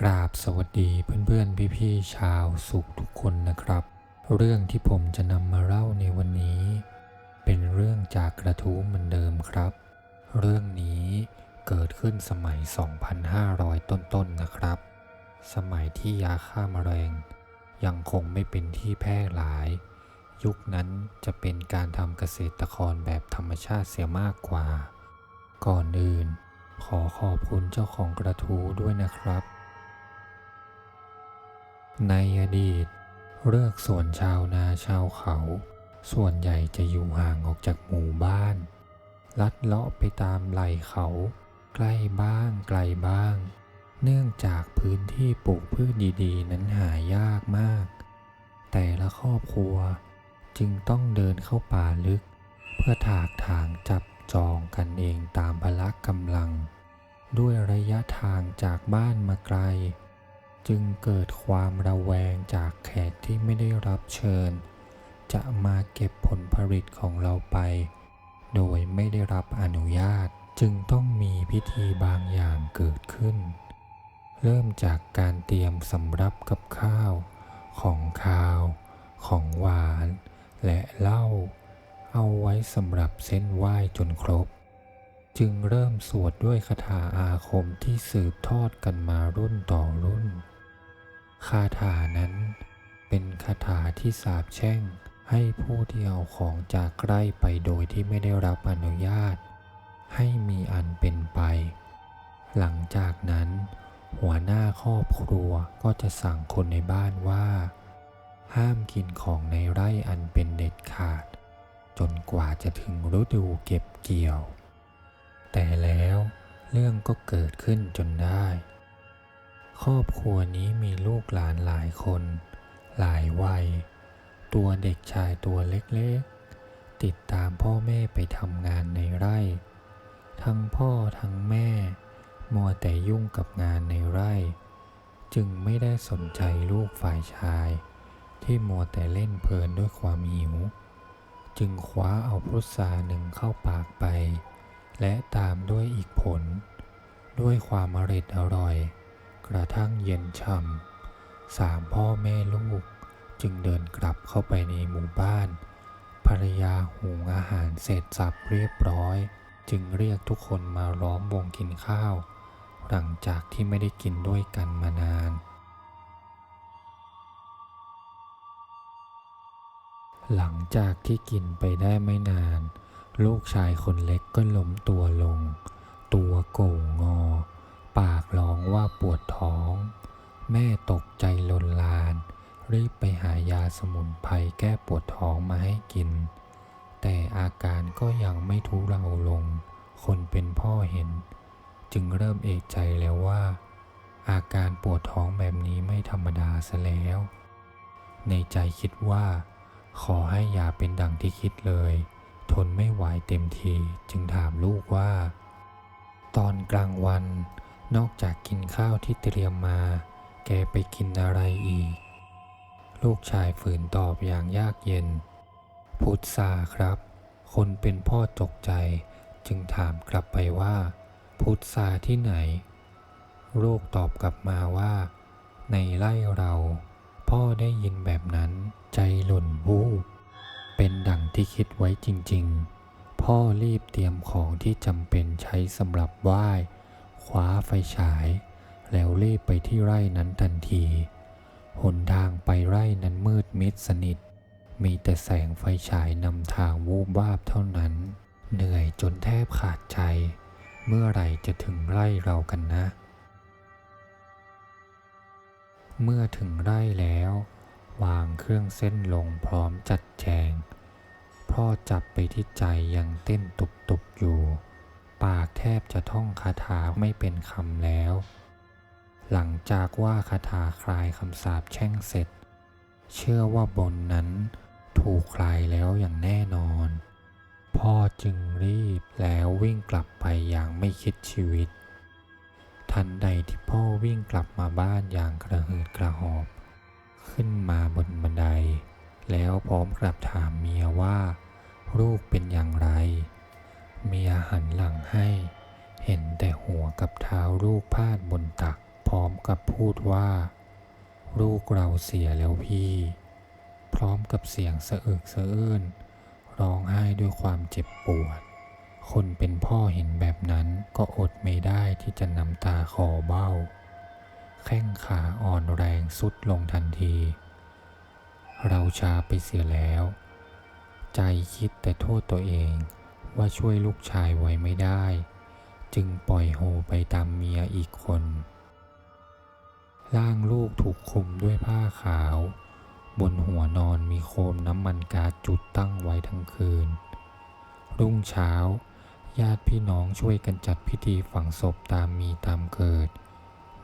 กราบสวัสดีเพื่อนๆ พี่ๆ ชาวสุขทุกคนนะครับ เรื่องที่ผมจะนำมาเล่าในวันนี้ เป็นเรื่องจากกระทู้เหมือนเดิมครับ เรื่องนี้เกิดขึ้นสมัย 2,500 ต้นๆนะครับ สมัยที่ยาฆ่ามาแมลงยังคงไม่เป็นที่แพร่หลาย ยุคนั้นจะเป็นการทำเกษตรกรแบบธรรมชาติเสียมากกว่า ก่อนอื่น ขอขอบคุณเจ้าของกระทู้ด้วยนะครับ ในอดีต เลือกส่วนชาวนาชาวเขา ส่วนใหญ่จะอยู่ห่างออกจากหมู่บ้าน ลัดเลาะไปตามไหล่เขา ใกล้บ้างไกลบ้าง เนื่องจากพื้นที่ปลูกพืชดีๆ นั้นหายากมาก แต่ละครอบครัวจึงต้องเดินเข้าป่าลึก เพื่อถากถางจับจองกันเองตามพละกำลัง ด้วยระยะทางจากบ้านมาไกล จึงเกิดความระแวงจากแขกที่ไม่ได้รับเชิญ จะมาเก็บผลผลิตของเราไป โดยไม่ได้รับอนุญาตจึงต้องมีพิธีบางอย่างเกิดขึ้น เริ่มจากการเตรียมสำรับกับข้าว ของคาว ของหวาน และเหล้าเอาไว้สำหรับเส้นไหว้จนครบ จึงเริ่มสวดด้วยคาถาอาคมที่สืบทอดกันมารุ่นต่อรุ่น คาถานั้น เป็นคาถาที่สาบแช่งให้ผู้ที่เอาของจากใกล้ไปโดยที่ไม่ได้รับอนุญาต ให้มีอันเป็นไป หลังจากนั้น หัวหน้าครอบครัวก็จะสั่งคนในบ้านว่า ห้ามกินของในไร่อันเป็นเด็ดขาด จนกว่าจะถึงฤดูเก็บเกี่ยว แต่แล้วเรื่องก็เกิดขึ้นจนได้ ครอบครัวนี้มีลูกหลานหลายคน หลายวัย ตัวเด็กชายตัวเล็กๆ ติดตามพ่อแม่ไปทำงานในไร่ ทั้งพ่อทั้งแม่ มัวแต่ยุ่งกับงานในไร่ จึงไม่ได้สนใจลูกฝ่ายชาย ที่มัวแต่เล่นเพลินด้วยความหิว จึงคว้าเอาพุทราหนึ่งเข้าปากไป และตามด้วยอีกผล ด้วยความอร่อยอร่อย กระทั่งเย็นช่ำสามพ่อแม่ลูกจึงเดินกลับเข้าไปในหมู่บ้าน ภรรยาหุงอาหารเสร็จสับเรียบร้อย จึงเรียกทุกคนมาล้อมวงกินข้าว หลังจากที่ไม่ได้กินด้วยกันมานาน หลังจากที่กินไปได้ไม่นาน ลูกชายคนเล็กก็ล้มตัวลง ตัวโก่งงอ ปากร้องว่าปวด แม่ตกใจลนลาน รีบไปหายาสมุนไพรแก้ปวดท้องมาให้กิน แต่อาการก็ยังไม่ทุเลาลง คนเป็นพ่อเห็น จึงเริ่มเอกใจแล้วว่า อาการปวดท้องแบบนี้ไม่ธรรมดาซะแล้ว ในใจคิดว่า ขอให้ยาเป็นดังที่คิดเลย ทนไม่ไหวเต็มทีจึงถามลูกว่า ตอนกลางวันนอกจากกินข้าวที่เตรียมมา แกไปกินอะไรอีก ลูกชายฝืนตอบอย่างยากเย็น พุทธาครับ คนเป็นพ่อตกใจจึงถามกลับไปว่า พุทธาที่ไหน ลูกตอบกลับมาว่า ในไร่เรา พ่อได้ยินแบบนั้นใจหล่นวูบเป็นดังที่คิดไว้จริง ๆ พ่อรีบเตรียมของที่จำเป็นใช้สำหรับไหว้คว้าไฟฉาย แล้วรีบไปที่ไร่นั้นทันที หนทางไปไร่นั้นมืดมิดสนิท มีแต่แสงไฟฉายนำทางวูบวาบเท่านั้น เหนื่อยจนแทบขาดใจ เมื่อไหร่จะถึงไร่เรากันนะ เมื่อถึงไร่แล้ว วางเครื่องเส้นลงพร้อมจัดแจง พ่อจับไปที่ใจยังเต้นตุบๆอยู่ ปากแทบจะท่องคาถาไม่เป็นคำแล้ว หลังจากว่าคาถาคลายคำสาปแช่งเสร็จ เชื่อว่าบนนั้นถูกคลายแล้วอย่างแน่นอน พ่อจึงรีบแล้ววิ่งกลับไปอย่างไม่คิดชีวิต ทันใดที่พ่อวิ่งกลับมาบ้านอย่างกระหืดกระหอบ ขึ้นมาบนบันได แล้วพร้อมกลับถามเมียว่าลูกเป็นอย่างไร เมียหันหลังให้ เห็นแต่หัวกับเท้าลูกพาดบนตัก ร้อมกับพูดว่า ลูกเราเสียแล้วพี่ พร้อมกับเสียงสะอึกสะอื้นร้องไห้ด้วยความเจ็บปวด คนเป็นพ่อเห็นแบบนั้นก็อดไม่ได้ที่จะน้ำตาคอเบ้า แข้งขาอ่อนแรงสุดลงทันที เราชาไปเสียแล้ว ใจคิดแต่โทษตัวเองว่าช่วยลูกชายไว้ไม่ได้ จึงปล่อยโฮไปตามเมียอีกคน ร่างลูกถูกคลุมด้วยผ้าขาว บนหัวนอนมีโคมน้ำมันก๊าซจุดตั้งไว้ทั้งคืน รุ่งเช้า ญาติพี่น้องช่วยกันจัดพิธีฝังศพตามมีตามเกิด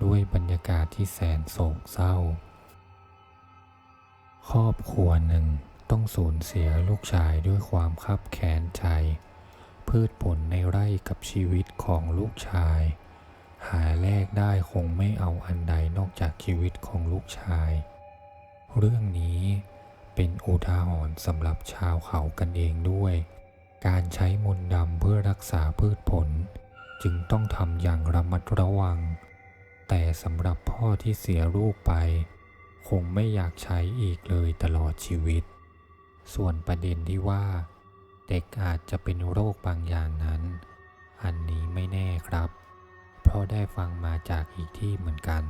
ด้วยบรรยากาศที่แสนโศกเศร้า ครอบครัวหนึ่งต้องสูญเสียลูกชายด้วยความคับแค้นใจ พืชผลในไร่กับชีวิตของลูกชาย หาแลกได้คงไม่เอาอันใดนอกจากชีวิตของลูกชาย เรื่องนี้เป็นอุทาหรณ์สำหรับชาวเขากันเองด้วย การใช้มนต์ดำเพื่อรักษาพืชผล จึงต้องทำอย่างระมัดระวัง แต่สำหรับพ่อที่เสียลูกไป คงไม่อยากใช้อีกเลยตลอดชีวิต ส่วนประเด็นที่ว่า เด็กอาจจะเป็นโรคบางอย่างนั้น อันนี้ไม่แน่ครับ พราะได้ฟังมาจากอีกที่เหมือนกัน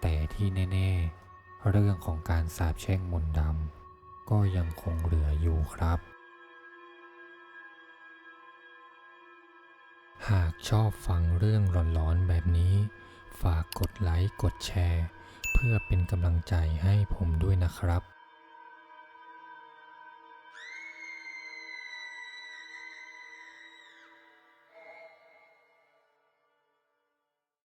แต่ที่แน่ ๆ เรื่องของการสาบแช่งมนต์ดำก็ยังคงเหลืออยู่ครับ หากชอบฟังเรื่องหลอนๆแบบนี้ ฝากกดไลค์กดแชร์ เพื่อเป็นกำลังใจให้ผมด้วยนะครับ